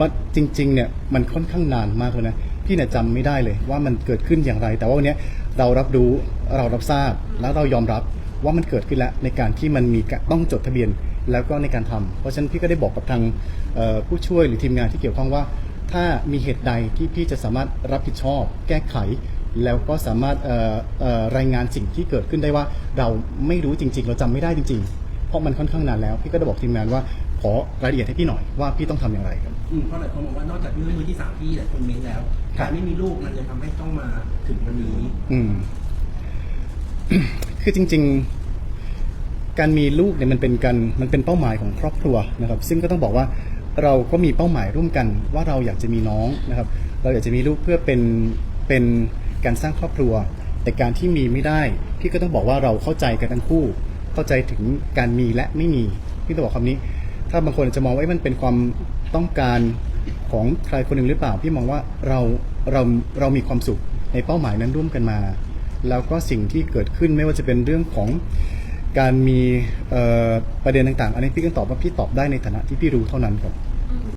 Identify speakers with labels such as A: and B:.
A: ว่าจริงๆเนี่ยมันค่อนข้างนานมากเลยนะพี่เนี่ยจำไม่ได้เลยว่ามันเกิดขึ้นอย่างไร แต่ว่าวันเนี้ยเรารับรู้เรารับทราบแล้วเรายอมรับว่ามันเกิดขึ้นแล้วในการที่มันมีการต้องจดทะเบียนแล้วก็ในการทำเพราะฉะนั้นพี่ก็ได้บอกกับทางเอ่อผู้ช่วยหรือทีมงานที่เกี่ยวข้องว่า ถ้ามีเหตุใดที่พี่จะสามารถรับผิดชอบ แก้ไข แล้วก็สามารถเอ่อเอ่อรายงานสิ่งที่เกิดขึ้นได้ว่าเราไม่รู้จริง ๆ เราจำไม่ได้จริง ๆ เพราะมันค่อนข้างนานแล้ว พี่ก็ได้บอกทีมงานว่า ขอรายละเอียดให้พี่หน่อยว่าพี่ต้องทำอย่างไรครับ
B: อืมเพราะหลายคนบอกว่านอกจากเรื่องมือที่สามที่หลายคนเม้นแล้ว
A: ครับ
B: การไม่มีลูกมันจะทำให้ต้องมาถึงวันนี้
A: อืม คือจริง ๆ การมีลูกเนี่ยมันเป็นการมันเป็นเป้าหมายของครอบครัวนะครับ ซึ่งก็ต้องบอกว่าเราก็มีเป้าหมายร่วมกัน ว่าเราอยากจะมีน้องนะครับ เราอยากจะมีลูกเพื่อเป็นเป็นการสร้างครอบครัว แต่การที่มีไม่ได้พี่ก็ต้องบอกว่าเราเข้าใจกันทั้งคู่ เข้าใจถึงการมีและไม่มีพี่ต้องบอกคำนี้ ถ้าบางคนจะมองว่ามันเป็นความต้องการของใครคนหนึ่งหรือเปล่า พี่มองว่าเราเราเรามีความสุขในเป้าหมายนั้นร่วมกันมา แล้วก็สิ่งที่เกิดขึ้นไม่ว่าจะเป็นเรื่องของการมีประเด็นต่างๆ อันนี้พี่ก็ตอบว่าพี่ตอบได้ในฐานะที่พี่รู้เท่านั้นครับ